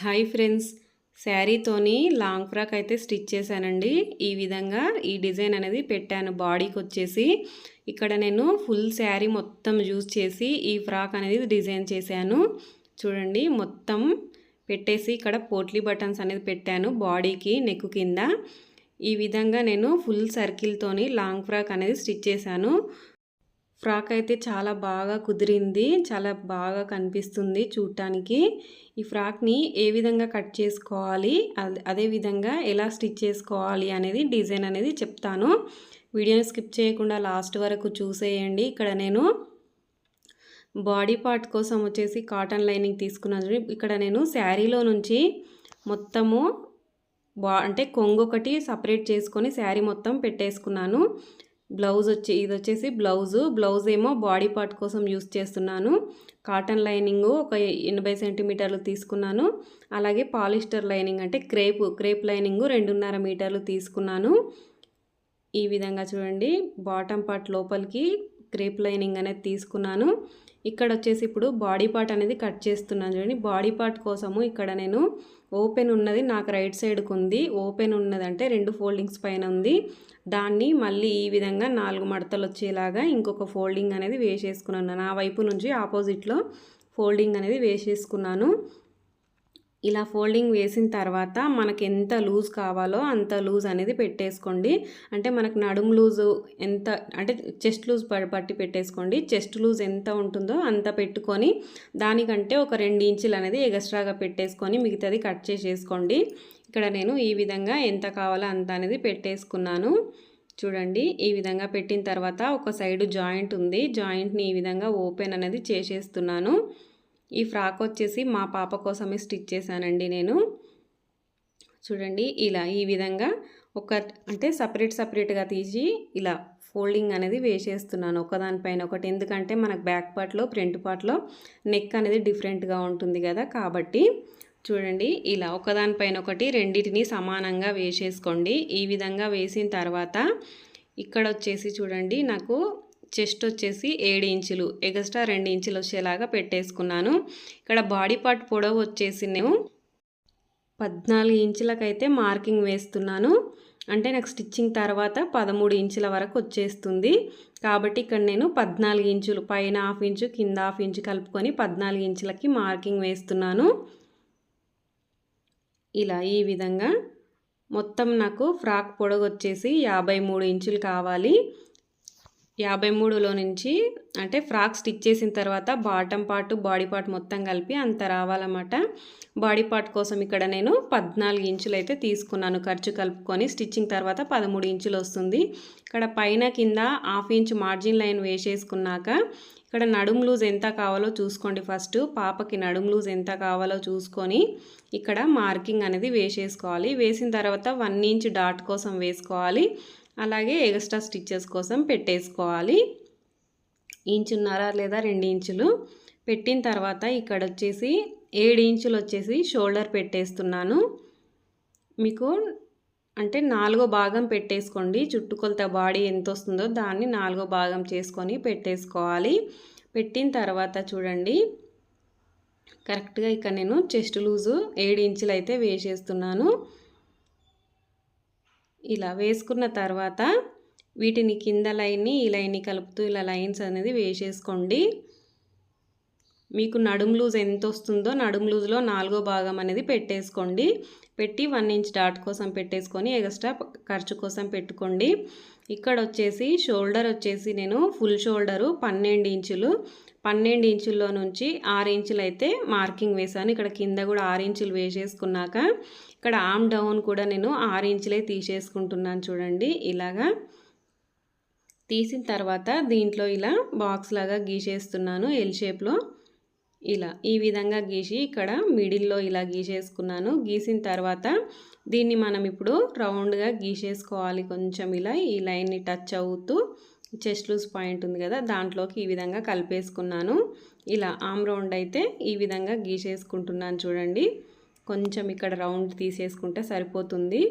Hi friends. శారీతోని long frock అయితే stitch చేశానండి. ఈ విధంగా ఈ డిజైన్ అనేది పెట్టాను బాడీకి వచ్చేసి. ఇక్కడ నేను ఫుల్ శారీ మొత్తం యూజ్ చేసి ఈ ఫ్రాక్ అనేది డిజైన్ చేశాను. చూడండి మొత్తం పెట్టేసి ఇక్కడ పోట్లీ బటన్స్ అనేది పెట్టాను బాడీకి నెక్ కింద. ఈ విధంగా నేను ఫుల్ సర్కిల్తోని లాంగ్ ఫ్రాక్ అనేది స్టిచ్ చేశాను. ఫ్రాక్ అయితే చాలా బాగా కుదిరింది. చాలా బాగా కనిపిస్తుంది చూడటానికి ఈ ఫ్రాక్ని ఏ విధంగా కట్ చేసుకోవాలి అదే అదే విధంగా ఎలా స్టిచ్ చేసుకోవాలి అనేది డిజైన్ అనేది చెప్తాను. వీడియోని స్కిప్ చేయకుండా లాస్ట్ వరకు చూసేయండి. ఇక్కడ నేను బాడీ పార్ట్ కోసం వచ్చేసి కాటన్ లైనింగ్ తీసుకున్నాను ఇక్కడ నేను శారీలో నుంచి మొత్తము బా అంటే కొంగు ఒకటి సపరేట్ చేసుకొని శారీ మొత్తం పెట్టేసుకున్నాను. బ్లౌజ్ వచ్చి ఇది వచ్చేసి బ్లౌజు. బ్లౌజ్ ఏమో బాడీ పార్ట్ కోసం యూస్ చేస్తున్నాను. కాటన్ లైనింగ్ ఒక ఎనభై సెంటీమీటర్లు తీసుకున్నాను. అలాగే పాలిస్టర్ లైనింగ్ అంటే క్రేప్ క్రేప్ లైనింగ్ రెండున్నర మీటర్లు తీసుకున్నాను. ఈ విధంగా చూడండి బాటమ్ పార్ట్ లోపలికి క్రేప్ లైనింగ్ అనేది తీసుకున్నాను. ఇక్కడ వచ్చేసి ఇప్పుడు బాడీ పార్ట్ అనేది కట్ చేస్తున్నాను. చూడండి బాడీ పార్ట్ కోసము ఇక్కడ నేను ఓపెన్ ఉన్నది నాకు రైట్ సైడ్కి ఉంది ఓపెన్ ఉన్నదంటే రెండు ఫోల్డింగ్స్ పైన ఉంది. దాన్ని మళ్ళీ ఈ విధంగా నాలుగు మడతలు వచ్చేలాగా ఇంకొక ఫోల్డింగ్ అనేది వేసేసుకున్నాను. నా వైపు నుంచి ఆపోజిట్లో ఫోల్డింగ్ అనేది వేసేసుకున్నాను. ఇలా ఫోల్డింగ్ వేసిన తర్వాత మనకి ఎంత లూజ్ కావాలో అంత లూజ్ అనేది పెట్టేసుకోండి. అంటే మనకు నడుము లూజు ఎంత అంటే చెస్ట్ లూజ్ పట్టి పెట్టేసుకోండి. చెస్ట్ లూజ్ ఎంత ఉంటుందో అంత పెట్టుకొని దానికంటే ఒక రెండు ఇంచులు అనేది ఎక్స్ట్రాగా పెట్టేసుకొని మిగతాది కట్ చేసేసుకోండి. ఇక్కడ నేను ఈ విధంగా ఎంత కావాలో అంత అనేది పెట్టేసుకున్నాను. చూడండి ఈ విధంగా పెట్టిన తర్వాత ఒక సైడ్ జాయింట్ ఉంది. జాయింట్ని ఈ విధంగా ఓపెన్ అనేది చేసేస్తున్నాను. ఈ ఫ్రాక్ వచ్చేసి మా పాప కోసమే స్టిచ్ చేశానండి నేను. చూడండి ఇలా ఈ విధంగా ఒక అంటే సపరేట్ సపరేట్గా తీసి ఇలా ఫోల్డింగ్ అనేది వేసేస్తున్నాను ఒకదానిపైన ఒకటి. ఎందుకంటే మనకు బ్యాక్ పార్ట్లో ఫ్రంట్ పార్ట్లో నెక్ అనేది డిఫరెంట్గా ఉంటుంది కదా. కాబట్టి చూడండి ఇలా ఒకదానిపైన ఒకటి రెండింటిని సమానంగా వేసేసుకోండి. ఈ విధంగా వేసిన తర్వాత ఇక్కడ వచ్చేసి చూడండి నాకు చెస్ట్ వచ్చేసి ఏడు ఇంచులు ఎగస్ట్రా రెండు ఇంచులు వచ్చేలాగా పెట్టేసుకున్నాను. ఇక్కడ బాడీ పార్ట్ పొడవు వచ్చేసి నేను పద్నాలుగు ఇంచులకైతే మార్కింగ్ వేస్తున్నాను. అంటే నాకు స్టిచ్చింగ్ తర్వాత పదమూడు ఇంచుల వరకు వచ్చేస్తుంది. కాబట్టి ఇక్కడ నేను పద్నాలుగు ఇంచులు పైన హాఫ్ ఇంచు కింద హాఫ్ ఇంచు కలుపుకొని పద్నాలుగు ఇంచులకి మార్కింగ్ వేస్తున్నాను. ఇలా ఈ విధంగా మొత్తం నాకు ఫ్రాక్ పొడవు వచ్చేసి యాభై మూడు ఇంచులు కావాలి. యాభై మూడులో నుంచి అంటే ఫ్రాక్ స్టిచ్ చేసిన తర్వాత బాటమ్ పార్ట్ బాడీ పార్ట్ మొత్తం కలిపి అంత రావాలన్నమాట. బాడీ పార్ట్ కోసం ఇక్కడ నేను పద్నాలుగు ఇంచులు అయితే తీసుకున్నాను. ఖర్చు కలుపుకొని స్టిచ్చింగ్ తర్వాత పదమూడు ఇంచులు వస్తుంది. ఇక్కడ పైన కింద హాఫ్ ఇంచ్ మార్జిన్ లైన్ వేసేసుకున్నాక ఇక్కడ నడుము లూజ్ ఎంత కావాలో చూసుకోండి ఫస్ట్. పాపకి నడుము లూజ్ ఎంత కావాలో చూసుకొని ఇక్కడ మార్కింగ్ అనేది వేసేసుకోవాలి. వేసిన తర్వాత వన్ ఇంచ్ డాట్ కోసం వేసుకోవాలి. అలాగే ఎక్స్ట్రా స్టిచ్చెస్ కోసం పెట్టేసుకోవాలి. ఇంచున్నర లేదా రెండు ఇంచులు. పెట్టిన తర్వాత ఇక్కడ వచ్చేసి ఏడు ఇంచులు వచ్చేసి షోల్డర్ పెట్టేస్తున్నాను. మీకు అంటే నాలుగో భాగం పెట్టేసుకోండి. చుట్టుకొలత బాడీ ఎంత వస్తుందో దాన్ని నాలుగో భాగం చేసుకొని పెట్టేసుకోవాలి. పెట్టిన తర్వాత చూడండి. కరెక్ట్గా ఇక్కడ నేను చెస్ట్ లూజు ఏడు ఇంచులు అయితే వేసేస్తున్నాను. ఇలా వేసుకున్న తర్వాత వీటిని కింద లైన్ని ఈ లైన్ని కలుపుతూ ఇలా లైన్స్ అనేది వేసేసుకోండి. మీకు నడుము లూజ్ ఎంత వస్తుందో నడుము లూజ్లో నాలుగో భాగం అనేది పెట్టేసుకోండి. పెట్టి వన్ ఇంచ్ డాట్ కోసం పెట్టేసుకొని ఎక్స్ట్రా ఖర్చు కోసం పెట్టుకోండి. ఇక్కడ వచ్చేసి షోల్డర్ వచ్చేసి నేను ఫుల్ షోల్డరు పన్నెండు ఇంచులు. పన్నెండు ఇంచుల్లో నుంచి ఆరు ఇంచులు అయితే మార్కింగ్ వేసాను ఇక్కడ కింద కూడా ఆరు ఇంచులు వేసేసుకున్నాక ఇక్కడ ఆమ్ డౌన్ కూడా నేను ఆరు ఇంచులే తీసేసుకుంటున్నాను చూడండి ఇలాగా. తీసిన తర్వాత దీంట్లో ఇలా బాక్స్ లాగా గీసేస్తున్నాను ఎల్ షేప్లో ఇలా ఈ విధంగా గీసి ఇక్కడ మిడిల్లో ఇలా గీసేసుకున్నాను. గీసిన తర్వాత దీన్ని మనం ఇప్పుడు రౌండ్గా గీసేసుకోవాలి. కొంచెం ఇలా ఈ లైన్ని టచ్ అవుతూ చెస్ట్ లూజ్ పాయింట్ ఉంది కదా దాంట్లోకి ఈ విధంగా కలిపేసుకున్నాను. ఇలా ఆమ్ రౌండ్ అయితే ఈ విధంగా గీసేసుకుంటున్నాను చూడండి. కొంచెం ఇక్కడ రౌండ్ తీసేసుకుంటే సరిపోతుంది.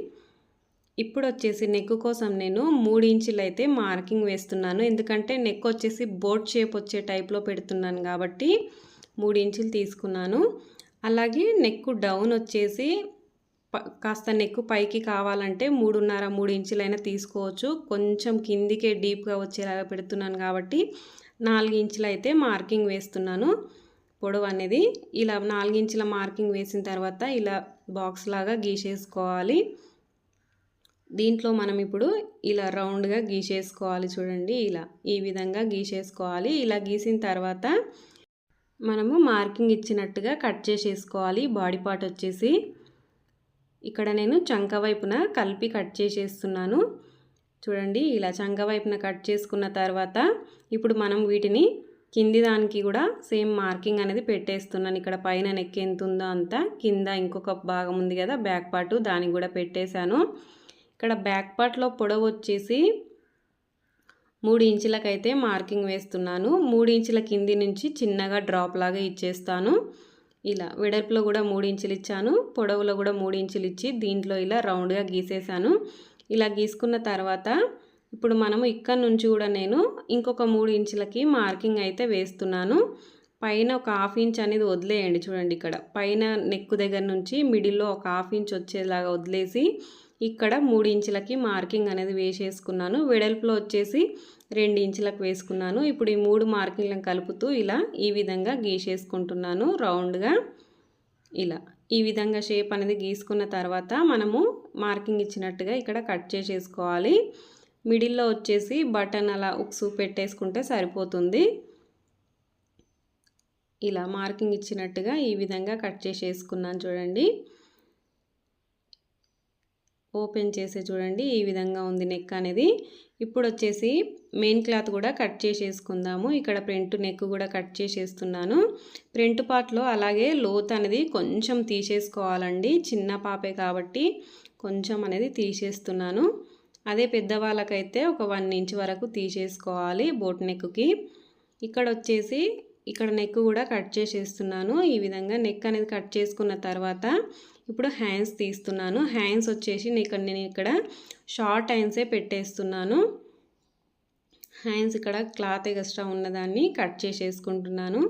ఇప్పుడు వచ్చేసి నెక్ కోసం నేను మూడు ఇంచులు అయితే మార్కింగ్ వేస్తున్నాను. ఎందుకంటే నెక్ వచ్చేసి బోట్ షేప్ వచ్చే టైప్లో పెడుతున్నాను కాబట్టి మూడు ఇంచులు తీసుకున్నాను. అలాగే నెక్ డౌన్ వచ్చేసి ప- కాస్త నెక్ పైకి కావాలంటే మూడున్నర మూడు ఇంచులైనా తీసుకోవచ్చు. కొంచెం కిందికే డీప్గా వచ్చేలాగా పెడుతున్నాను కాబట్టి నాలుగు ఇంచులు అయితే మార్కింగ్ వేస్తున్నాను. పొడవు అనేది ఇలా నాలుగు ఇంచుల మార్కింగ్ వేసిన తర్వాత ఇలా బాక్స్ లాగా గీసేసుకోవాలి. దీంట్లో మనం ఇప్పుడు ఇలా రౌండ్గా గీసేసుకోవాలి చూడండి. ఇలా ఈ విధంగా గీసేసుకోవాలి. ఇలా గీసిన తర్వాత మనము మార్కింగ్ ఇచ్చినట్టుగా కట్ చేసేసుకోవాలి. బాడీ పార్ట్ వచ్చేసి ఇక్కడ నేను చంక వైపున కలిపి కట్ చేసేస్తున్నాను. చూడండి ఇలా చంక వైపున కట్ చేసుకున్న తర్వాత ఇప్పుడు మనం వీటిని కింది దానికి కూడా సేమ్ మార్కింగ్ అనేది పెట్టేస్తున్నాను. ఇక్కడ పైన నెక్ ఎంత ఉందో అంత కింద ఇంకొక భాగం ఉంది కదా బ్యాక్ పార్ట్ దానికి కూడా పెట్టేశాను. ఇక్కడ బ్యాక్ పార్ట్లో పొడవు వచ్చేసి మూడు ఇంచులకైతే మార్కింగ్ వేస్తున్నాను. మూడు ఇంచుల కింది నుంచి చిన్నగా డ్రాప్ లాగా ఇచ్చేస్తాను. ఇలా వెడల్పులో కూడా మూడు ఇంచులు ఇచ్చాను. పొడవులో కూడా మూడు ఇంచులు ఇచ్చి దీంట్లో ఇలా రౌండ్గా గీసేసాను. ఇలా గీసుకున్న తర్వాత ఇప్పుడు మనము ఇక్కడ నుంచి కూడా నేను ఇంకొక మూడు ఇంచులకి మార్కింగ్ అయితే వేస్తున్నాను. పైన ఒక హాఫ్ ఇంచ్ అనేది వదిలేయండి చూడండి ఇక్కడ. పైన నెక్ దగ్గర నుంచి మిడిల్లో ఒక హాఫ్ ఇంచ్ వచ్చేలాగా వదిలేసి ఇక్కడ మూడు ఇంచులకి మార్కింగ్ అనేది వేసేసుకున్నాను. వెడల్పులో వచ్చేసి రెండు ఇంచులకు వేసుకున్నాను. ఇప్పుడు ఈ మూడు మార్కింగ్లను కలుపుతూ ఇలా ఈ విధంగా గీసేసుకుంటున్నాను. రౌండ్గా ఇలా. ఈ విధంగా షేప్ అనేది గీసుకున్న తర్వాత మనము మార్కింగ్ ఇచ్చినట్టుగా ఇక్కడ కట్ చేసేసుకోవాలి. మిడిల్లో వచ్చేసి బటన్ అలా ఉక్సు పెట్టేసుకుంటే సరిపోతుంది. ఇలా మార్కింగ్ ఇచ్చినట్టుగా ఈ విధంగా కట్ చేసేసుకున్నాను చూడండి. ఓపెన్ చేసి చూడండి ఈ విధంగా ఉంది నెక్ అనేది. ఇప్పుడు వచ్చేసి మెయిన్ క్లాత్ కూడా కట్ చేసేసుకుందాము. ఇక్కడ ప్రింట్ నెక్ కూడా కట్ చేసేస్తున్నాను. ప్రింట్ పార్ట్లో అలాగే లోత్ అనేది కొంచెం తీసేసుకోవాలండి. చిన్న పాపే కాబట్టి కొంచెం అనేది తీసేస్తున్నాను. అదే పెద్దవాళ్ళకైతే ఒక వన్ ఇంచ్ వరకు తీసేసుకోవాలి బోట్ నెక్కి. ఇక్కడ వచ్చేసి ఇక్కడ నెక్ కూడా కట్ చేసేస్తున్నాను. ఈ విధంగా నెక్ అనేది కట్ చేసుకున్న తర్వాత ఇప్పుడు హ్యాండ్స్ తీస్తున్నాను. హ్యాండ్స్ వచ్చేసి ఇక్కడ నేను ఇక్కడ షార్ట్ హ్యాండ్సే పెట్టేస్తున్నాను. హ్యాండ్స్ ఇక్కడ క్లాత్ ఎక్స్ట్రా ఉన్నదాన్ని కట్ చేసేసుకుంటున్నాను.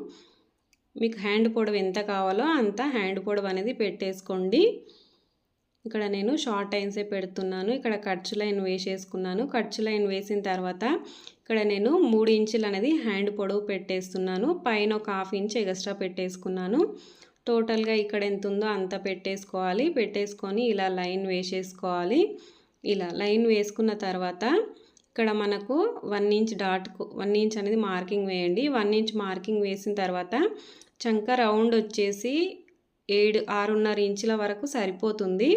మీకు హ్యాండ్ పొడవు ఎంత కావాలో అంత హ్యాండ్ పొడవు అనేది పెట్టేసుకోండి. ఇక్కడ నేను షార్ట్ లైన్సే పెడుతున్నాను. ఇక్కడ ఖర్చు లైన్ వేసేసుకున్నాను. ఖర్చు లైన్ వేసిన తర్వాత ఇక్కడ నేను మూడు ఇంచులు అనేది హ్యాండ్ పొడవు పెట్టేస్తున్నాను. పైన ఒక హాఫ్ ఇంచ్ ఎక్స్ట్రా పెట్టేసుకున్నాను. టోటల్గా ఇక్కడ ఎంత ఉందో అంత పెట్టేసుకోవాలి. పెట్టేసుకొని ఇలా లైన్ వేసేసుకోవాలి. ఇలా లైన్ వేసుకున్న తర్వాత ఇక్కడ మనకు వన్ ఇంచ్ డాట్కు వన్ ఇంచ్ అనేది మార్కింగ్ వేయండి. వన్ ఇంచ్ మార్కింగ్ వేసిన తర్వాత చంక రౌండ్ వచ్చేసి ఏడు ఆరున్నర ఇంచుల వరకు సరిపోతుంది.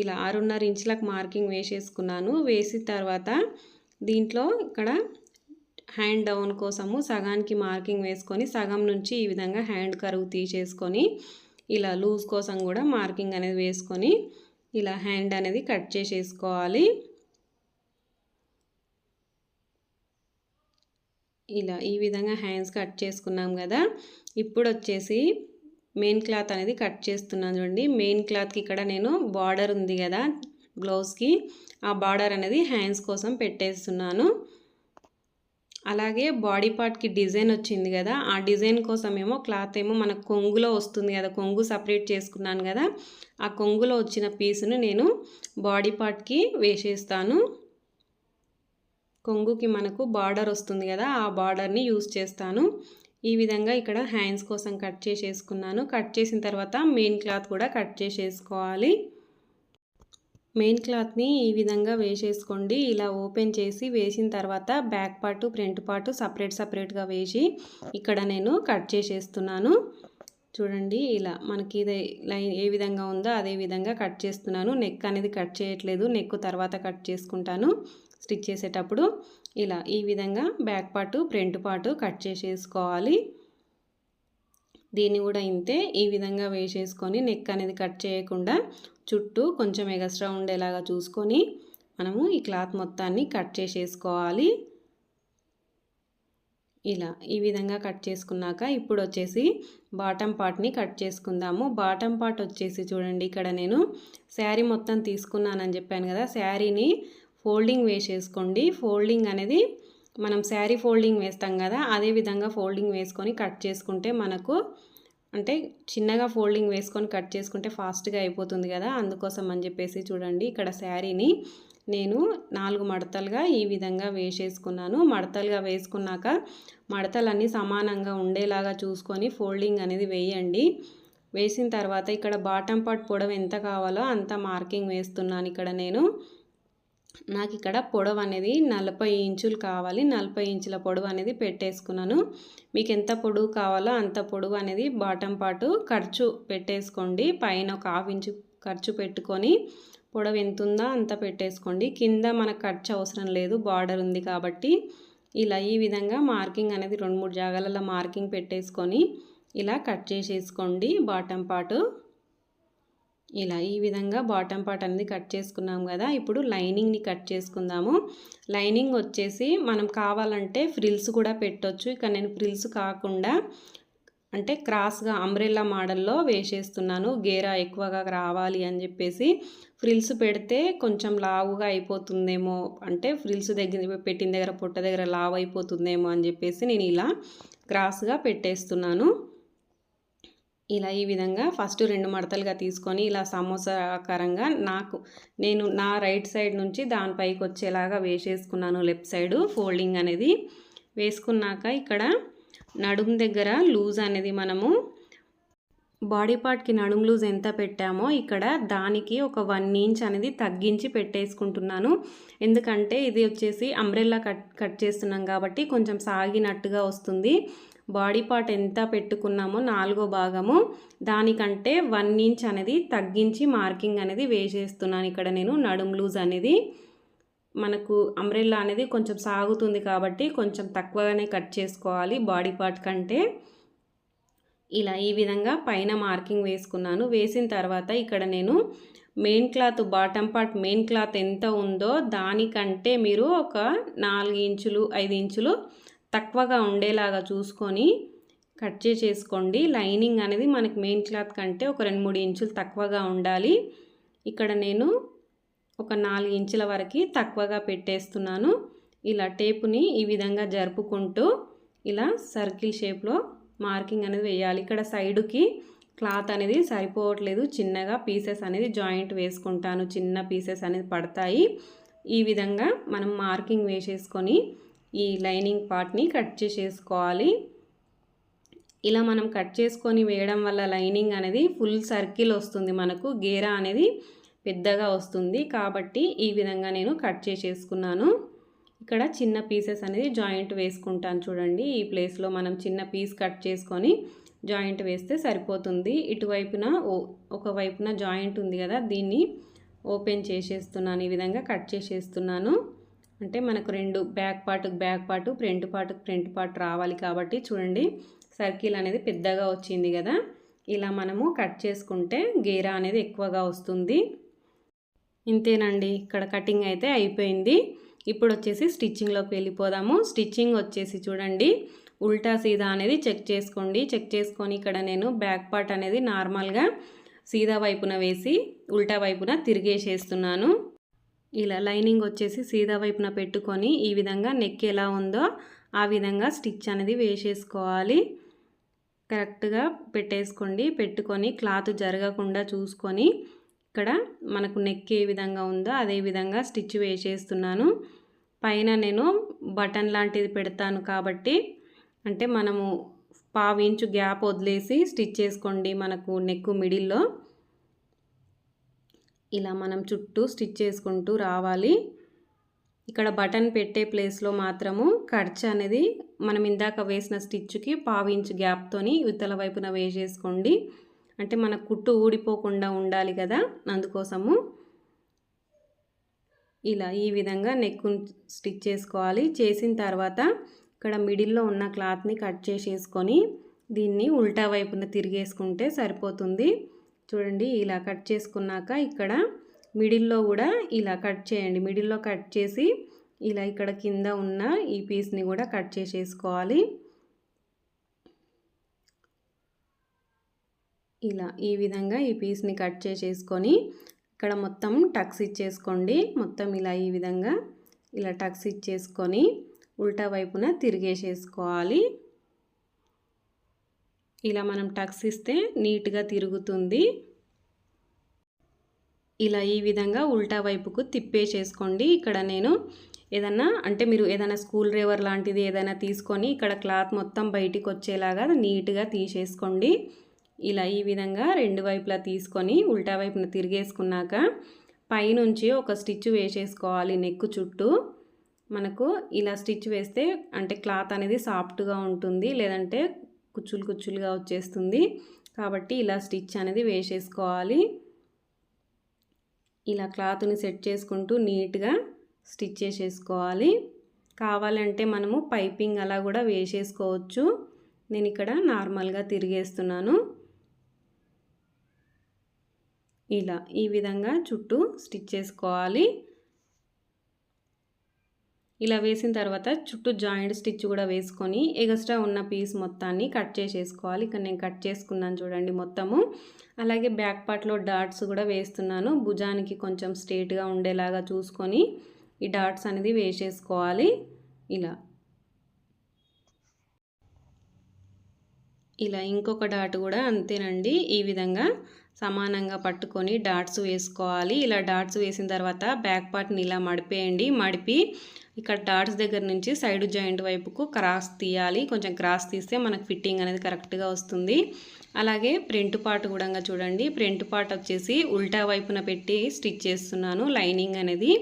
ఇలా ఆరున్నర ఇంచులకు మార్కింగ్ వేసేసుకున్నాను. వేసిన తర్వాత దీంట్లో ఇక్కడ హ్యాండ్ డౌన్ కోసము సగానికి మార్కింగ్ వేసుకొని సగం నుంచి ఈ విధంగా హ్యాండ్ కరువు తీసేసుకొని ఇలా లూజ్ కోసం కూడా మార్కింగ్ అనేది వేసుకొని ఇలా హ్యాండ్ అనేది కట్ చేసేసుకోవాలి. ఇలా ఈ విధంగా హ్యాండ్స్ కట్ చేసుకున్నాం కదా. ఇప్పుడు వచ్చేసి మెయిన్ క్లాత్ అనేది కట్ చేస్తున్నాను చూడండి. మెయిన్ క్లాత్కి ఇక్కడ నేను బార్డర్ ఉంది కదా బ్లౌజ్కి ఆ బార్డర్ అనేది హ్యాండ్స్ కోసం పెట్టేస్తున్నాను. అలాగే బాడీ పార్ట్కి డిజైన్ వచ్చింది కదా ఆ డిజైన్ కోసం ఏమో క్లాత్ ఏమో మనకు కొంగులో వస్తుంది కదా కొంగు సపరేట్ చేసుకున్నాను కదా ఆ కొంగులో వచ్చిన పీస్ను నేను బాడీ పార్ట్కి వేసేస్తాను. కొంగుకి మనకు బార్డర్ వస్తుంది కదా ఆ బార్డర్ని యూస్ చేస్తాను. ఈ విధంగా ఇక్కడ హ్యాండ్స్ కోసం కట్ చేసేసుకున్నాను. కట్ చేసిన తర్వాత మెయిన్ క్లాత్ కూడా కట్ చేసేసుకోవాలి. మెయిన్ క్లాత్ని ఈ విధంగా వేసేసుకోండి. ఇలా ఓపెన్ చేసి వేసిన తర్వాత back part front part separate సపరేట్గా వేసి ఇక్కడ నేను కట్ చేసేస్తున్నాను. చూడండి ఇలా మనకి ఇదే లైన్ ఏ విధంగా ఉందో అదే విధంగా కట్ చేస్తున్నాను. నెక్ అనేది కట్ చేయట్లేదు. నెక్ తర్వాత కట్ చేసుకుంటాను. స్టిచ్ చేసేటప్పుడు ఇలా ఈ విధంగా back part front part cut చేసేసుకోవాలి. దీన్ని కూడా ఇంతే ఈ విధంగా వేసేసుకొని నెక్ అనేది కట్ చేయకుండా చుట్టూ కొంచెం ఎగస్ట్రా ఉండేలాగా చూసుకొని మనము ఈ క్లాత్ మొత్తాన్ని కట్ చేసేసుకోవాలి. ఇలా ఈ విధంగా కట్ చేసుకున్నాక ఇప్పుడు వచ్చేసి బాటమ్ పార్ట్ని కట్ చేసుకుందాము. బాటమ్ పార్ట్ వచ్చేసి చూడండి ఇక్కడ నేను శారీ మొత్తం తీసుకున్నానని చెప్పాను కదా శారీని ఫోల్డింగ్ వేసేసుకోండి. ఫోల్డింగ్ అనేది మనం శారీ ఫోల్డింగ్ వేస్తాం కదా అదే విధంగా ఫోల్డింగ్ వేసుకొని కట్ చేసుకుంటే మనకు అంటే చిన్నగా ఫోల్డింగ్ వేసుకొని కట్ చేసుకుంటే ఫాస్ట్గా అయిపోతుంది కదా అందుకోసం అని చెప్పేసి చూడండి. ఇక్కడ శారీని నేను నాలుగు మడతలుగా ఈ విధంగా వేసేసుకున్నాను. మడతలుగా వేసుకున్నాక మడతలన్నీ సమానంగా ఉండేలాగా చూసుకొని ఫోల్డింగ్ అనేది వేయండి. వేసిన తర్వాత ఇక్కడ బాటం పార్ట్ పొడవు ఎంత కావాలో అంత మార్కింగ్ వేస్తున్నాను ఇక్కడ నేను. నాకు ఇక్కడ పొడవు అనేది నలభై ఇంచులు కావాలి. నలభై ఇంచుల పొడవు అనేది పెట్టేసుకున్నాను. మీకు ఎంత పొడవు కావాలో అంత పొడవు అనేది బాటం పాటు ఖర్చు పెట్టేసుకోండి. పైన ఒక హాఫ్ ఇంచు ఖర్చు పెట్టుకొని పొడవు ఎంత ఉందో అంత పెట్టేసుకోండి. కింద మనకు ఖర్చు అవసరం లేదు. బార్డర్ ఉంది కాబట్టి ఇలా ఈ విధంగా మార్కింగ్ అనేది రెండు మూడు జాగాలలో మార్కింగ్ పెట్టేసుకొని ఇలా కట్ చేసేసుకోండి బాటం పాటు. ఇలా ఈ విధంగా బాటమ్ పార్ట్ అనేది కట్ చేసుకున్నాం కదా ఇప్పుడు లైనింగ్ని కట్ చేసుకుందాము. లైనింగ్ వచ్చేసి మనం కావాలంటే ఫ్రిల్స్ కూడా పెట్టొచ్చు. ఇక నేను ఫ్రిల్స్ కాకుండా అంటే క్రాస్గా అంబ్రెల్లా మోడల్లో వేసేస్తున్నాను. గేరా ఎక్కువగా రావాలి అని చెప్పేసి ఫ్రిల్స్ పెడితే కొంచెం లావుగా అయిపోతుందేమో అంటే ఫ్రిల్స్ దగ్గర పెట్టిన దగ్గర పొట్ట దగ్గర లావు అయిపోతుందేమో అని చెప్పేసి నేను ఇలా క్రాస్గా పెట్టేస్తున్నాను. ఇలా ఈ విధంగా ఫస్ట్ రెండు మడతలుగా తీసుకొని ఇలా సమోసా ఆకారంగా నాకు నేను నా రైట్ సైడ్ నుంచి దానిపైకి వచ్చేలాగా వేసేసుకున్నాను లెఫ్ట్ సైడ్ ఫోల్డింగ్ అనేది. వేసుకున్నాక ఇక్కడ నడుము దగ్గర లూజ్ అనేది మనము బాడీ పార్ట్కి నడుము లూజ్ ఎంత పెట్టామో ఇక్కడ దానికి ఒక వన్ ఇంచ్ అనేది తగ్గించి పెట్టేసుకుంటున్నాను. ఎందుకంటే ఇది వచ్చేసి అంబ్రెల్లా కట్ కట్ చేస్తున్నాం కాబట్టి కొంచెం సాగినట్టుగా వస్తుంది. బాడీ పార్ట్ ఎంత పెట్టుకున్నామో నాలుగో భాగము. దానికంటే వన్ ఇంచ్ అనేది తగ్గించి మార్కింగ్ అనేది వేసేస్తున్నాను ఇక్కడ నేను నడుం లూజ్ అనేది. మనకు అంబ్రెల్లా అనేది కొంచెం సాగుతుంది కాబట్టి కొంచెం తక్కువగానే కట్ చేసుకోవాలి బాడీ పార్ట్ కంటే. ఇలా ఈ విధంగా పైన మార్కింగ్ వేసుకున్నాను. వేసిన తర్వాత ఇక్కడ నేను main cloth bottom part main cloth ఎంత ఉందో దానికంటే మీరు ఒక నాలుగు ఇంచులు ఐదు ఇంచులు తక్కువగా ఉండేలాగా చూసుకొని కట్ చేసేసుకోండి లైనింగ్ అనేది మనకి మెయిన్ క్లాత్ కంటే ఒక రెండు మూడు ఇంచులు తక్కువగా ఉండాలి. ఇక్కడ నేను ఒక నాలుగు ఇంచుల వరకు తక్కువగా పెట్టేస్తున్నాను. ఇలా టేపుని ఈ విధంగా జరుపుకుంటూ ఇలా సర్కిల్ షేప్లో మార్కింగ్ అనేది వేయాలి. ఇక్కడ సైడుకి క్లాత్ అనేది సరిపోవట్లేదు. చిన్నగా పీసెస్ అనేది జాయింట్ వేసుకుంటాను. చిన్న పీసెస్ అనేది పడతాయి. ఈ విధంగా మనం మార్కింగ్ వేసేసుకొని ఈ లైనింగ్ పార్ట్ని కట్ చేసేసుకోవాలి. ఇలా మనం కట్ చేసుకొని వేయడం వల్ల లైనింగ్ అనేది ఫుల్ సర్కిల్ వస్తుంది మనకు గేరా అనేది పెద్దగా వస్తుంది. కాబట్టి ఈ విధంగా నేను కట్ చేసేసుకున్నాను. ఇక్కడ చిన్న పీసెస్ అనేది జాయింట్ వేసుకుంటాను చూడండి. ఈ ప్లేస్లో మనం చిన్న పీస్ కట్ చేసుకొని జాయింట్ వేస్తే సరిపోతుంది. ఇటువైపున ఒక వైపున జాయింట్ ఉంది కదా దీన్ని ఓపెన్ చేసేస్తున్నాను. ఈ విధంగా కట్ చేసేస్తున్నాను. అంటే మనకు రెండు బ్యాక్ పార్ట్కి బ్యాక్ పార్ట్ ఫ్రంట్ పార్ట్కి ఫ్రంట్ పార్ట్ రావాలి కాబట్టి చూడండి సర్కిల్ అనేది పెద్దగా వచ్చింది కదా. ఇలా మనము కట్ చేసుకుంటే గేరా అనేది ఎక్కువగా వస్తుంది. ఇంతేనండి ఇక్కడ కటింగ్ అయితే అయిపోయింది. ఇప్పుడు వచ్చేసి స్టిచ్చింగ్లోకి వెళ్ళిపోదాము. స్టిచ్చింగ్ వచ్చేసి చూడండి ఉల్టా సీదా అనేది చెక్ చేసుకోండి. చెక్ చేసుకొని ఇక్కడ నేను బ్యాక్ పార్ట్ అనేది నార్మల్గా సీదా వైపున వేసి ఉల్టా వైపున తిరిగేసేస్తున్నాను. ఇలా లైనింగ్ వచ్చేసి సీదా వైపున పెట్టుకొని ఈ విధంగా నెక్ ఎలా ఉందో ఆ విధంగా స్టిచ్ అనేది వేసేసుకోవాలి. కరెక్ట్గా పెట్టేసుకోండి. పెట్టుకొని క్లాత్ జరగకుండా చూసుకొని ఇక్కడ మనకు నెక్ ఏ విధంగా ఉందో అదే విధంగా స్టిచ్ వేసేస్తున్నాను. పైన నేను బటన్ లాంటిది పెడతాను కాబట్టి అంటే మనము పావు ఇంచు గ్యాప్ వదిలేసి స్టిచ్ చేసుకోండి మనకు నెక్ మిడిల్లో. ఇలా మనం చుట్టూ స్టిచ్ చేసుకుంటూ రావాలి. ఇక్కడ బటన్ పెట్టే ప్లేస్లో మాత్రము ఖర్చు అనేది మనం ఇందాక వేసిన స్టిచ్కి పావించు గ్యాప్తోని ఇతల వైపున వేసేసుకోండి. అంటే మన కుట్టు ఊడిపోకుండా ఉండాలి కదా అందుకోసము ఇలా ఈ విధంగా నెక్కు స్టిచ్ చేసుకోవాలి. చేసిన తర్వాత ఇక్కడ మిడిల్లో ఉన్న క్లాత్ని కట్ చేసేసుకొని దీన్ని ఉల్టా వైపున తిరిగేసుకుంటే సరిపోతుంది. చూడండి ఇలా కట్ చేసుకున్నాక ఇక్కడ మిడిల్లో కూడా ఇలా కట్ చేయండి. మిడిల్లో కట్ చేసి ఇలా ఇక్కడ కింద ఉన్న ఈ పీస్ని కూడా కట్ చేసేసుకోవాలి. ఇలా ఈ విధంగా ఈ పీస్ని కట్ చేసేసుకొని ఇక్కడ మొత్తం టక్స్ ఇచ్చేసుకోండి. మొత్తం ఇలా ఈ విధంగా ఇలా టక్స్ ఇచ్చేసుకొని ఉల్టా వైపున తిరిగేసేసుకోవాలి. ఇలా మనం టక్స్ ఇస్తే నీట్గా తిరుగుతుంది. ఇలా ఈ విధంగా ఉల్టా వైపుకు తిప్పే చేసుకోండి. ఇక్కడ నేను ఏదన్నా అంటే మీరు ఏదైనా స్కూల్ డ్రైవర్ లాంటిది ఏదైనా తీసుకొని ఇక్కడ క్లాత్ మొత్తం బయటికి వచ్చేలాగా నీట్గా తీసేసుకోండి. ఇలా ఈ విధంగా రెండు వైపులా తీసుకొని ఉల్టా వైపున తిరిగేసుకున్నాక పైనుంచి ఒక స్టిచ్ వేసేసుకోవాలి నెక్ చుట్టూ. మనకు ఇలా స్టిచ్ వేస్తే అంటే క్లాత్ అనేది సాఫ్ట్గా ఉంటుంది. లేదంటే కుచ్చులు కుచ్చులుగా వచ్చేస్తుంది. కాబట్టి ఇలా స్టిచ్ అనేది వేసేసుకోవాలి. ఇలా క్లాత్ని సెట్ చేసుకుంటూ నీట్గా స్టిచ్ చేసేసుకోవాలి. కావాలంటే మనము పైపింగ్ అలా కూడా వేసేసుకోవచ్చు. నేను ఇక్కడ నార్మల్గా తిరిగేస్తున్నాను. ఇలా ఈ విధంగా చుట్టూ స్టిచ్ చేసుకోవాలి. ఇలా వేసిన తర్వాత చుట్టూ జాయింట్ స్టిచ్ కూడా వేసుకొని ఎగస్ట్రా ఉన్న పీస్ మొత్తాన్ని కట్ చేసేసుకోవాలి. ఇక్కడ నేను కట్ చేసుకున్నాను చూడండి మొత్తము. అలాగే బ్యాక్ పార్ట్లో డాట్స్ కూడా వేస్తున్నాను. భుజానికి కొంచెం స్ట్రేట్గా ఉండేలాగా చూసుకొని ఈ డాట్స్ అనేది వేసేసుకోవాలి. ఇలా. ఇలా ఇంకొక డాట్ కూడా అంతేనండి. ఈ విధంగా సమానంగా పట్టుకొని డాట్స్ వేసుకోవాలి. ఇలా డాట్స్ వేసిన తర్వాత బ్యాక్ పార్ట్ని ఇలా మడిపేయండి. మడిపి ఇక్కడ డాట్స్ దగ్గర నుంచి సైడ్ జాయింట్ వైపుకు క్రాస్ తీయాలి. కొంచెం క్రాస్ తీస్తే మనకు ఫిట్టింగ్ అనేది కరెక్ట్గా వస్తుంది. అలాగే ప్రింట్ పార్ట్ కూడా చూడండి. ప్రింట్ పార్ట్ వచ్చేసి ఉల్టా వైపున పెట్టి స్టిచ్ చేస్తున్నాను. లైనింగ్ అనేది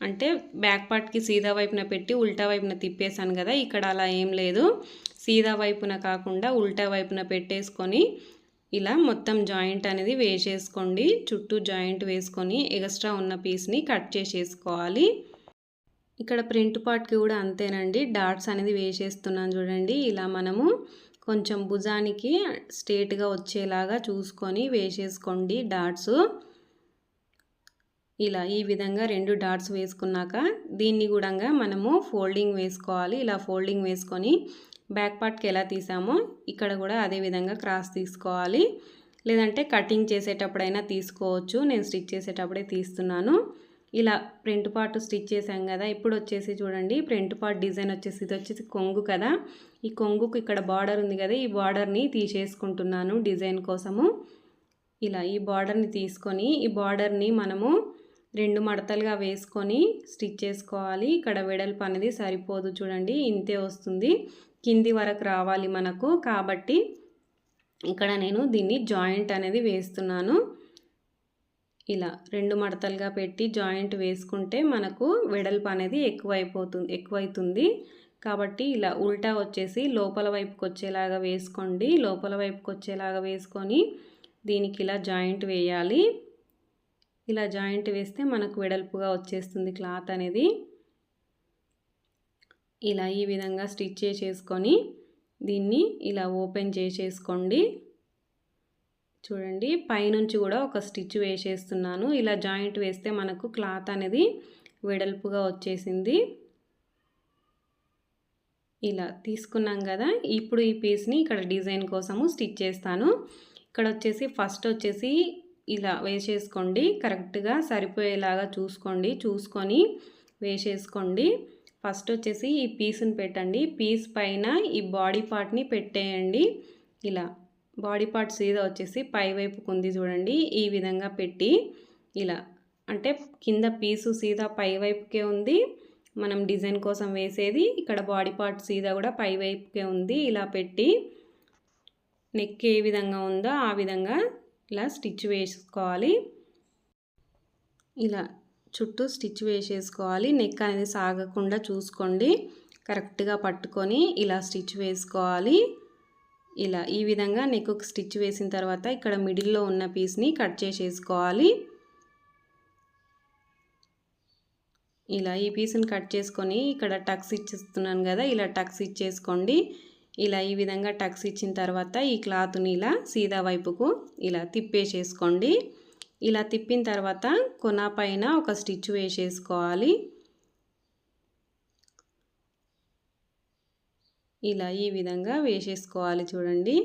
అంటే బ్యాక్ పార్ట్కి సీదా వైపున పెట్టి ఉల్టా వైపున తిప్పేశాను కదా ఇక్కడ అలా ఏం లేదు. సీదా వైపున కాకుండా ఉల్టా వైపున పెట్టేసుకొని ఇలా మొత్తం జాయింట్ అనేది వేసేసుకోండి. చుట్టూ జాయింట్ వేసుకొని ఎక్స్ట్రా ఉన్న పీస్ని కట్ చేసేసుకోవాలి. ఇక్కడ ప్రింట్ పార్ట్కి కూడా అంతేనండి. డాట్స్ అనేది వేసేస్తున్నాను చూడండి. ఇలా మనము కొంచెం భుజానికి స్ట్రేట్గా వచ్చేలాగా చూసుకొని వేసేసుకోండి డాట్స్. ఇలా ఈ విధంగా రెండు డాట్స్ వేసుకున్నాక దీన్ని కూడా మనము ఫోల్డింగ్ వేసుకోవాలి. ఇలా ఫోల్డింగ్ వేసుకొని బ్యాక్ పార్ట్కి ఎలా తీసామో ఇక్కడ కూడా అదే విధంగా క్రాస్ తీసుకోవాలి. లేదంటే కటింగ్ చేసేటప్పుడైనా తీసుకోవచ్చు. నేను స్టిచ్ చేసేటప్పుడే తీస్తున్నాను. ఇలా ప్రింట్ పార్ట్ స్టిచ్ చేసాం కదా ఇప్పుడు వచ్చేసి చూడండి ప్రింట్ పార్ట్ డిజైన్ వచ్చేసి ఇది వచ్చేసి కొంగు కదా. ఈ కొంగుకు ఇక్కడ బార్డర్ ఉంది కదా ఈ బార్డర్ని తీసేసుకుంటున్నాను డిజైన్ కోసము. ఇలా ఈ బార్డర్ని తీసుకొని ఈ బార్డర్ని మనము రెండు మడతలుగా వేసుకొని స్టిచ్ చేసుకోవాలి. ఇక్కడ వెడల్పు అనేది సరిపోదు చూడండి ఇంతే వస్తుంది. కింది వరకు రావాలి మనకు కాబట్టి ఇక్కడ నేను దీన్ని జాయింట్ అనేది వేస్తున్నాను. ఇలా రెండు మడతలుగా పెట్టి జాయింట్ వేసుకుంటే మనకు వెడల్పు అనేది ఎక్కువైపోతుంది ఎక్కువైతుంది. కాబట్టి ఇలా ఉల్టా వచ్చేసి లోపల వైపుకి వచ్చేలాగా వేసుకోండి. లోపల వైపుకి వచ్చేలాగా వేసుకొని దీనికి ఇలా జాయింట్ వేయాలి. ఇలా జాయింట్ వేస్తే మనకు వెడల్పుగా వచ్చేస్తుంది క్లాత్ అనేది. ఇలా ఈ విధంగా స్టిచ్ చేసేసుకొని దీన్ని ఇలా ఓపెన్ చేసేసుకోండి. చూడండి. పైనుంచి కూడా ఒక స్టిచ్ వేసేస్తున్నాను. ఇలా జాయింట్ వేస్తే మనకు క్లాత్ అనేది వెడల్పుగా వచ్చేసింది. ఇలా తీసుకున్నాం కదా. ఇప్పుడు ఈ పీస్ని ఇక్కడ డిజైన్ కోసము స్టిచ్ చేస్తాను. ఇక్కడ వచ్చేసి ఫస్ట్ వచ్చేసి ఇలా వేసేసుకోండి. కరెక్ట్గా సరిపోయేలాగా చూసుకోండి. చూసుకొని వేసేసుకోండి. ఫస్ట్ వచ్చేసి ఈ పీస్ని పెట్టండి. పీస్ పైన ఈ బాడీ పార్ట్ని పెట్టేయండి. ఇలా బాడీ పార్ట్ సీదా వచ్చేసి పై వైపుకు ఉంది చూడండి ఈ విధంగా పెట్టి ఇలా. అంటే కింద పీసు సీదా పై వైపుకే ఉంది మనం డిజైన్ కోసం వేసేది. ఇక్కడ బాడీ పార్ట్ సీదా కూడా పై వైపుకే ఉంది ఇలా పెట్టి నెక్ ఏ విధంగా ఉందో ఆ విధంగా ఇలా స్టిచ్ వేసుకోవాలి. ఇలా చుట్టూ స్టిచ్ వేసేసుకోవాలి. నెక్ అనేది సాగకుండా చూసుకోండి కరెక్ట్గా పట్టుకొని ఇలా స్టిచ్ వేసుకోవాలి. ఇలా ఈ విధంగా నెక్ స్టిచ్ వేసిన తర్వాత ఇక్కడ మిడిల్లో ఉన్న పీస్ని కట్ చేసేసుకోవాలి. ఇలా ఈ పీస్ని కట్ చేసుకొని ఇక్కడ టక్స్ ఇచ్చిస్తున్నాను కదా ఇలా టక్స్ ఇచ్చేసుకోండి. ఇలా ఈ విధంగా టక్స్ ఇచ్చిన తర్వాత ఈ క్లాత్ని ఇలా సీదా వైపుకు ఇలా తిప్పేసేసుకోండి. ఇలా తిప్పిన తర్వాత కొన పైన ఒక స్టిచ్ వేసేసుకోవాలి. ఇలా ఈ విధంగా వేసేసుకోవాలి చూడండి.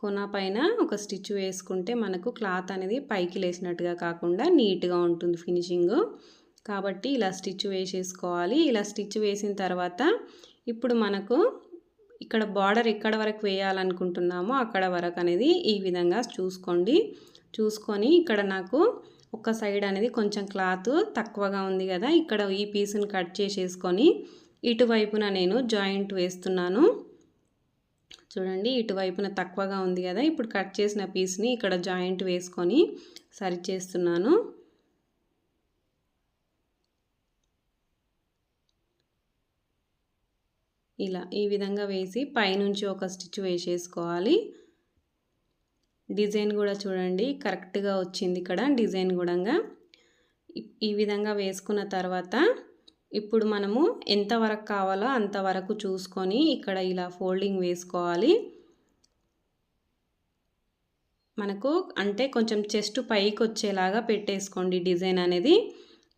కొన పైన ఒక స్టిచ్ వేసుకుంటే మనకు క్లాత్ అనేది పైకి లేసినట్టుగా కాకుండా నీట్గా ఉంటుంది ఫినిషింగ్. కాబట్టి ఇలా స్టిచ్ వేసేసుకోవాలి. ఇలా స్టిచ్ వేసిన తర్వాత ఇప్పుడు మనకు ఇక్కడ బార్డర్ ఎక్కడ వరకు వేయాలనుకుంటున్నామో అక్కడ వరకు అనేది ఈ విధంగా చూసుకోండి. చూసుకొని ఇక్కడ నాకు ఒక సైడ్ అనేది కొంచెం క్లాత్ తక్కువగా ఉంది కదా ఇక్కడ ఈ పీస్ని కట్ చేసేసుకొని ఇటువైపున నేను జాయింట్ వేస్తున్నాను. చూడండి ఇటువైపున తక్కువగా ఉంది కదా. ఇప్పుడు కట్ చేసిన పీస్ని ఇక్కడ జాయింట్ వేసుకొని సరి చేస్తున్నాను ఇలా ఈ విధంగా వేసి పైనుంచి ఒక స్టిచ్ వేసేసుకోవాలి. డిజైన్ కూడా చూడండి కరెక్ట్గా వచ్చింది ఇక్కడ డిజైన్ కూడా. ఈ విధంగా వేసుకున్న తర్వాత ఇప్పుడు మనము ఎంతవరకు కావాలో అంతవరకు చూసుకొని ఇక్కడ ఇలా ఫోల్డింగ్ వేసుకోవాలి. మనకు అంటే కొంచెం చెస్ట్ పైకి వచ్చేలాగా పెట్టేసుకోండి డిజైన్ అనేది.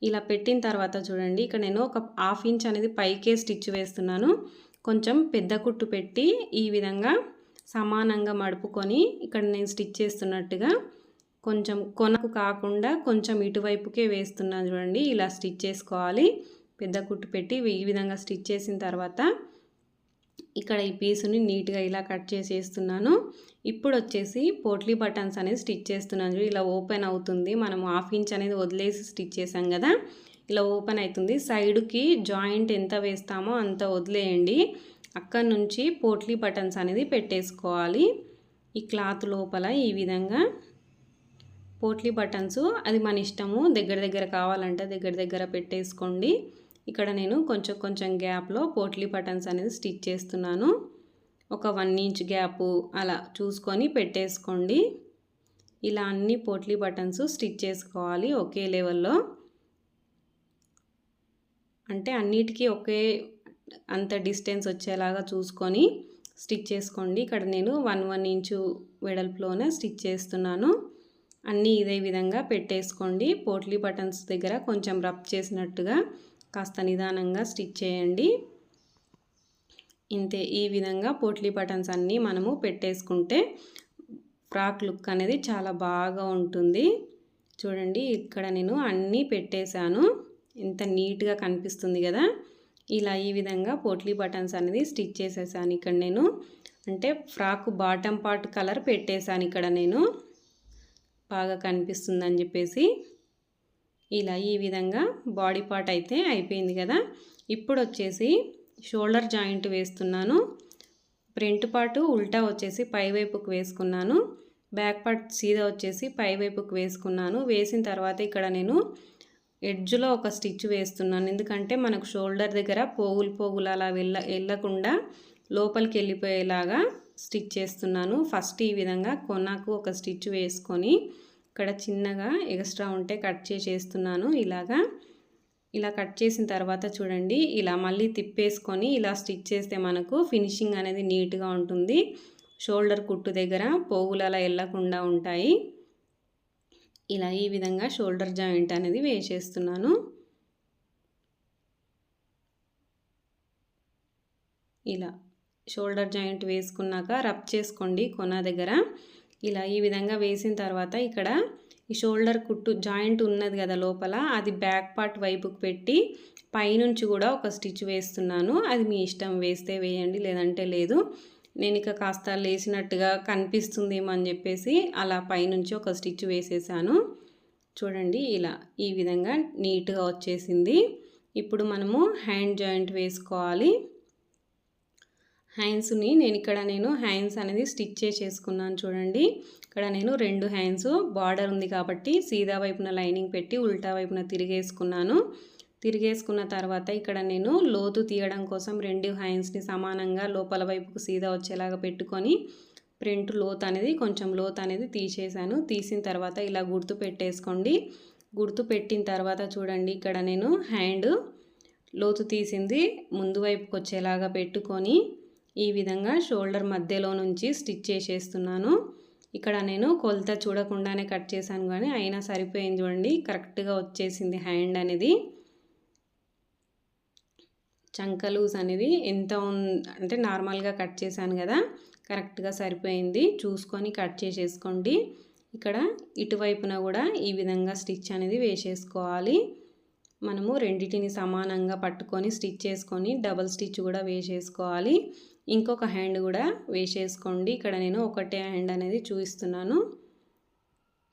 ఇలా పెట్టిన తర్వాత చూడండి ఇక్కడ నేను ఒక హాఫ్ ఇంచ్ అనేది పైకే స్టిచ్ వేస్తున్నాను. కొంచెం పెద్ద కుట్టు పెట్టి ఈ విధంగా సమానంగా మడుపుకొని ఇక్కడ నేను స్టిచ్ చేస్తున్నట్టుగా కొంచెం కొనకు కాకుండా కొంచెం ఇటువైపుకే వేస్తున్నాను చూడండి ఇలా స్టిచ్ చేసుకోవాలి. పెద్ద కుట్టు పెట్టి ఈ విధంగా స్టిచ్ చేసిన తర్వాత ఇక్కడ ఈ పీసుని నీట్గా ఇలా కట్ చేసేస్తున్నాను. ఇప్పుడు వచ్చేసి పోట్లీ బటన్స్ అనేది స్టిచ్ చేస్తున్నాను ఇలా ఓపెన్ అవుతుంది. మనం హాఫ్ ఇంచ్ అనేది వదిలేసి స్టిచ్ చేసాం కదా ఇలా ఓపెన్ అవుతుంది. సైడ్కి జాయింట్ ఎంత వేస్తామో అంత వదిలేయండి. అక్కడ నుంచి పోట్లీ బటన్స్ అనేది పెట్టేసుకోవాలి. ఈ క్లాత్ లోపల ఈ విధంగా పోట్లీ బటన్స్ అది మన ఇష్టము. దగ్గర దగ్గర కావాలంటే దగ్గర దగ్గర పెట్టేసుకోండి. ఇక్కడ నేను కొంచెం కొంచెం గ్యాప్లో పోట్లీ బటన్స్ అనేది స్టిచ్ చేస్తున్నాను. ఒక వన్ ఇంచ్ గ్యాపు అలా చూసుకొని పెట్టేసుకోండి. ఇలా అన్ని పోట్లీ బటన్స్ స్టిచ్ చేసుకోవాలి ఒకే లెవెల్లో. అంటే అన్నిటికీ ఒకే అంత డిస్టెన్స్ వచ్చేలాగా చూసుకొని స్టిచ్ చేసుకోండి. ఇక్కడ నేను వన్ వన్ ఇంచు వెడల్పులోనే స్టిచ్ చేస్తున్నాను. అన్నీ ఇదే విధంగా పెట్టేసుకోండి. పోట్లీ బటన్స్ దగ్గర కొంచెం రబ్ చేసినట్టుగా కాస్త నిదానంగా స్టిచ్ చేయండి. ఇంతే ఈ విధంగా పోట్లీ బటన్స్ అన్నీ మనము పెట్టేసుకుంటే ఫ్రాక్ లుక్ అనేది చాలా బాగా ఉంటుంది. చూడండి ఇక్కడ నేను అన్నీ పెట్టేశాను. ఎంత నీట్గా కనిపిస్తుంది కదా? ఇలా ఈ విధంగా పోట్లీ బటన్స్ అనేది స్టిచ్ చేసేసాను ఇక్కడ నేను. అంటే ఫ్రాక్ బాటమ్ పార్ట్ కలర్ పెట్టేశాను ఇక్కడ నేను. బాగా కనిపిస్తుందని చెప్పేసి. ఇలా ఈ విధంగా బాడీ పార్ట్ అయితే అయిపోయింది కదా. ఇప్పుడు వచ్చేసి షోల్డర్ జాయింట్ వేస్తున్నాను. ఫ్రంట్ పార్ట్ ఉల్టా వచ్చేసి పై వైపుకు వేసుకున్నాను. బ్యాక్ పార్ట్ సీదా వచ్చేసి పై వైపుకు వేసుకున్నాను. వేసిన తర్వాత ఇక్కడ నేను ఎడ్జ్లో ఒక స్టిచ్ వేస్తున్నాను. ఎందుకంటే మనకు షోల్డర్ దగ్గర పోగులు పోగులు అలా వెళ్ళ వెళ్ళకుండా లోపలికి వెళ్ళిపోయేలాగా స్టిచ్ చేస్తున్నాను. ఫస్ట్ ఈ విధంగా కొనకు ఒక స్టిచ్ వేసుకొని ఇక్కడ చిన్నగా ఎక్స్ట్రా ఉంటే కట్ చేసేస్తున్నాను ఇలాగా ఇలా కట్ చేసిన తర్వాత చూడండి ఇలా మళ్ళీ తిప్పేసుకొని ఇలా స్టిచ్ చేస్తే మనకు ఫినిషింగ్ అనేది నీట్గా ఉంటుంది. షోల్డర్ కుట్టు దగ్గర పోగులు అలా వెళ్ళకుండా ఉంటాయి. ఇలా ఈ విధంగా షోల్డర్ జాయింట్ అనేది వేసేస్తున్నాను. ఇలా షోల్డర్ జాయింట్ వేసుకున్నాక రబ్ చేసుకోండి కొన దగ్గర. ఇలా ఈ విధంగా వేసిన తర్వాత ఇక్కడ ఈ షోల్డర్ కుట్టు జాయింట్ ఉన్నది కదా లోపల అది బ్యాక్ పార్ట్ వైపుకి పెట్టి పైనుంచి కూడా ఒక స్టిచ్ వేస్తున్నాను. అది మీ ఇష్టం వేస్తే వేయండి లేదంటే లేదు. నేను ఇక కాస్త లేచినట్టుగా కనిపిస్తుందేమో అని చెప్పేసి అలా పైనుంచి ఒక స్టిచ్ వేసేసాను. చూడండి ఇలా ఈ విధంగా నీట్గా వచ్చేసింది. ఇప్పుడు మనము హ్యాండ్ జాయింట్ వేసుకోవాలి. హ్యాండ్స్ని నేను ఇక్కడ నేను హ్యాండ్స్ అనేది స్టిచ్ చేసుకున్నాను చూడండి. ఇక్కడ నేను రెండు హ్యాండ్స్ బార్డర్ ఉంది కాబట్టి సీదా వైపున లైనింగ్ పెట్టి ఉల్టా వైపున తిరిగేసుకున్నాను. తిరిగేసుకున్న తర్వాత ఇక్కడ నేను లోతు తీయడం కోసం రెండు హ్యాండ్స్ని సమానంగా లోపల వైపుకు సీదా వచ్చేలాగా పెట్టుకొని ప్రింట్ లోత్ అనేది కొంచెం లోత్ అనేది తీసేసాను తీసిన తర్వాత ఇలా గుర్తు పెట్టేసుకోండి. గుర్తు పెట్టిన తర్వాత చూడండి ఇక్కడ నేను హ్యాండ్ లోతు తీసింది ముందు వైపుకి వచ్చేలాగా పెట్టుకొని ఈ విధంగా షోల్డర్ మధ్యలో నుంచి స్టిచ్ చేసేస్తున్నాను. ఇక్కడ నేను కొలత చూడకుండానే కట్ చేశాను కానీ అయినా సరిపోయింది చూడండి. కరెక్ట్గా వచ్చేసింది హ్యాండ్ అనేది. చంక లూజ్ అనేది ఎంత అంటే నార్మల్గా కట్ చేశాను కదా కరెక్ట్గా సరిపోయింది. చూసుకొని కట్ చేసేసుకోండి. ఇక్కడ ఇటువైపున కూడా ఈ విధంగా స్టిచ్ అనేది వేసేసుకోవాలి. మనము రెండింటిని సమానంగా పట్టుకొని స్టిచ్ చేసుకొని డబల్ స్టిచ్ కూడా వేసేసుకోవాలి. ఇంకొక హ్యాండ్ కూడా వేసేసుకోండి. ఇక్కడ నేను ఒకటే హ్యాండ్ అనేది చూపిస్తున్నాను.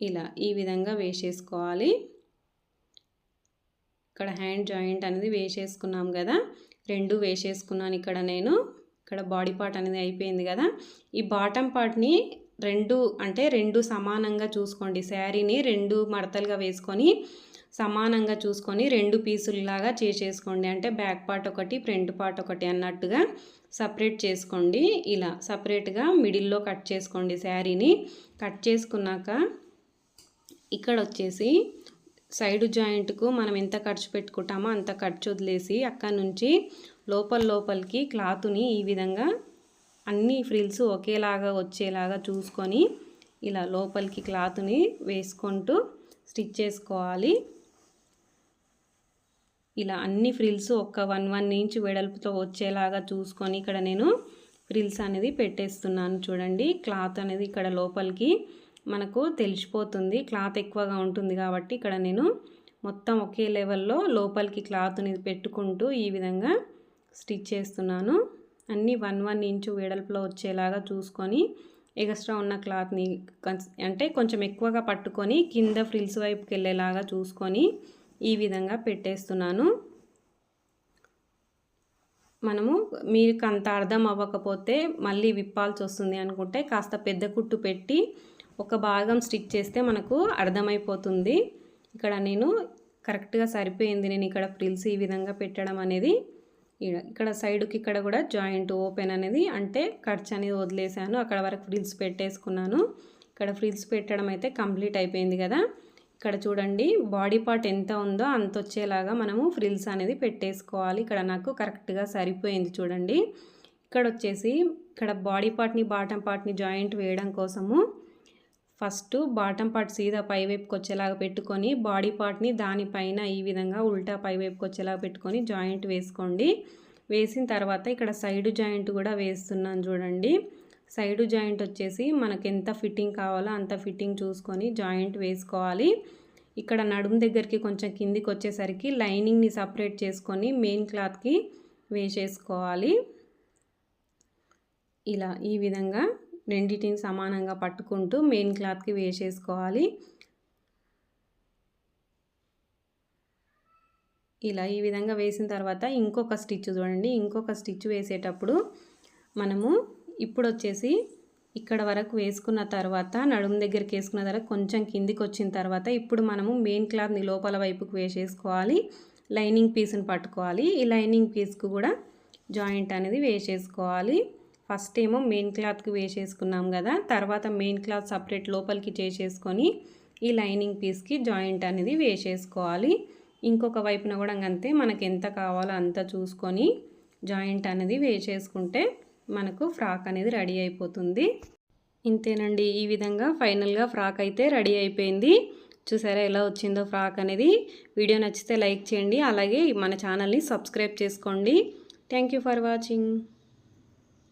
ఇలా ఈ విధంగా వేసేసుకోవాలి. ఇక్కడ హ్యాండ్ జాయింట్ అనేది వేసేసుకున్నాం కదా. రెండు వేసేసుకున్నాను ఇక్కడ నేను. ఇక్కడ బాడీ పార్ట్ అనేది అయిపోయింది కదా. ఈ బాటమ్ పార్ట్ని రెండు అంటే రెండు సమానంగా చూసుకోండి. శారీని రెండు మడతలుగా వేసుకొని సమానంగా చూసుకొని రెండు పీసుల్లాగా చేసేసుకోండి. అంటే బ్యాక్ పార్ట్ ఒకటి ఫ్రంట్ పార్ట్ ఒకటి అన్నట్టుగా. సపరేట్ చేసుకోండి. ఇలా సపరేట్గా మిడిల్లో కట్ చేసుకోండి శారీని. కట్ చేసుకున్నాక ఇక్కడ వచ్చేసి సైడ్ జాయింట్కు మనం ఎంత ఖర్చు పెట్టుకుంటామో అంత ఖర్చు వదిలేసి అక్కడ నుంచి లోపల లోపలికి క్లాత్ని ఈ విధంగా అన్ని ఫ్రిల్స్ ఒకేలాగా వచ్చేలాగా చూసుకొని ఇలా లోపలికి క్లాత్ని వేసుకుంటూ స్టిచ్ చేసుకోవాలి. ఇలా అన్ని ఫ్రిల్స్ ఒక్క వన్ వన్ ఇంచ్ వెడల్పుతో వచ్చేలాగా చూసుకొని ఇక్కడ నేను ఫ్రిల్స్ అనేది పెట్టేస్తున్నాను చూడండి. క్లాత్ అనేది ఇక్కడ లోపలికి మనకు తెలిసిపోతుంది. క్లాత్ ఎక్కువగా ఉంటుంది కాబట్టి ఇక్కడ నేను మొత్తం ఒకే లెవెల్లో లోపలికి క్లాత్ని పెట్టుకుంటూ ఈ విధంగా స్టిచ్ చేస్తున్నాను. అన్నీ వన్ వన్ ఇంచు వెడల్పులో వచ్చేలాగా చూసుకొని ఎక్స్ట్రా ఉన్న క్లాత్ని అంటే కొంచెం ఎక్కువగా పట్టుకొని కింద ఫ్రిల్స్ వైపుకి వెళ్ళేలాగా చూసుకొని ఈ విధంగా పెట్టేస్తున్నాను. మనము మీకు అంత అర్థం అవ్వకపోతే మళ్ళీ విప్పాల్సి వస్తుంది అనుకుంటే కాస్త పెద్ద కుట్టు పెట్టి ఒక భాగం స్టిచ్ చేస్తే మనకు అర్థమైపోతుంది. ఇక్కడ నేను కరెక్ట్గా సరిపోయింది. నేను ఇక్కడ ఫ్రిల్స్ ఈ విధంగా పెట్టడం అనేది ఇక్కడ సైడ్కి ఇక్కడ కూడా జాయింట్ ఓపెన్ అనేది అంటే ఖర్చు అనేది వదిలేసాను. అక్కడ వరకు ఫ్రిల్స్ పెట్టేసుకున్నాను. ఇక్కడ ఫ్రిల్స్ పెట్టడం అయితే కంప్లీట్ అయిపోయింది కదా. ఇక్కడ చూడండి బాడీ పార్ట్ ఎంత ఉందో అంత వచ్చేలాగా మనము ఫ్రిల్స్ అనేది పెట్టేసుకోవాలి. ఇక్కడ నాకు కరెక్ట్గా సరిపోయింది చూడండి. ఇక్కడ వచ్చేసి ఇక్కడ బాడీ పార్ట్ని బాటం పార్ట్ని జాయింట్ వేయడం కోసము ఫస్ట్ బాటం పార్ట్ సీదా పైవైపుకి వచ్చేలాగా పెట్టుకొని బాడీ పార్ట్ని దానిపైన ఈ విధంగా ఉల్టా పైవైపుకి వచ్చేలాగా పెట్టుకొని జాయింట్ వేసుకోండి. వేసిన తర్వాత ఇక్కడ సైడ్ జాయింట్ కూడా వేస్తున్నాను చూడండి. సైడ్ జాయింట్ వచ్చేసి మనకు ఎంత ఫిట్టింగ్ కావాలో అంత ఫిట్టింగ్ చూసుకొని జాయింట్ వేసుకోవాలి. ఇక్కడ నడుము దగ్గరికి కొంచెం కిందికి వచ్చేసరికి లైనింగ్ని సపరేట్ చేసుకొని మెయిన్ క్లాత్కి వేసేసుకోవాలి. ఇలా ఈ విధంగా రెండింటిని సమానంగా పట్టుకుంటూ మెయిన్ క్లాత్కి వేసేసుకోవాలి. ఇలా ఈ విధంగా వేసిన తర్వాత ఇంకొక స్టిచ్ చూడండి. ఇంకొక స్టిచ్ వేసేటప్పుడు మనము ఇప్పుడు వచ్చేసి ఇక్కడ వరకు వేసుకున్న తర్వాత నడుము దగ్గరికి వేసుకున్న తర్వాత కొంచెం కిందికి వచ్చిన తర్వాత ఇప్పుడు మనము మెయిన్ క్లాత్ని లోపల వైపుకి వేసేసుకోవాలి. లైనింగ్ పీస్ని పట్టుకోవాలి. ఈ లైనింగ్ పీస్కు కూడా జాయింట్ అనేది వేసేసుకోవాలి. ఫస్ట్ ఏమో మెయిన్ క్లాత్కి వేసేసుకున్నాం కదా. తర్వాత మెయిన్ క్లాత్ సపరేట్ లోపలికి చేసేసుకొని ఈ లైనింగ్ పీస్కి జాయింట్ అనేది వేసేసుకోవాలి. ఇంకొక వైపున కూడా అంతే. మనకు ఎంత కావాలో అంత చూసుకొని జాయింట్ అనేది వేసేసుకుంటే మనకు ఫ్రాక్ అనేది రెడీ అయిపోతుంది. ఇంతేనండి ఈ విధంగా ఫైనల్గా ఫ్రాక్ అయితే రెడీ అయిపోయింది. చూసారా ఎలా వచ్చిందో ఫ్రాక్ అనేది. వీడియో నచ్చితే లైక్ చేయండి అలాగే మన ఛానల్ని సబ్స్క్రైబ్ చేసుకోండి. Thank for watching.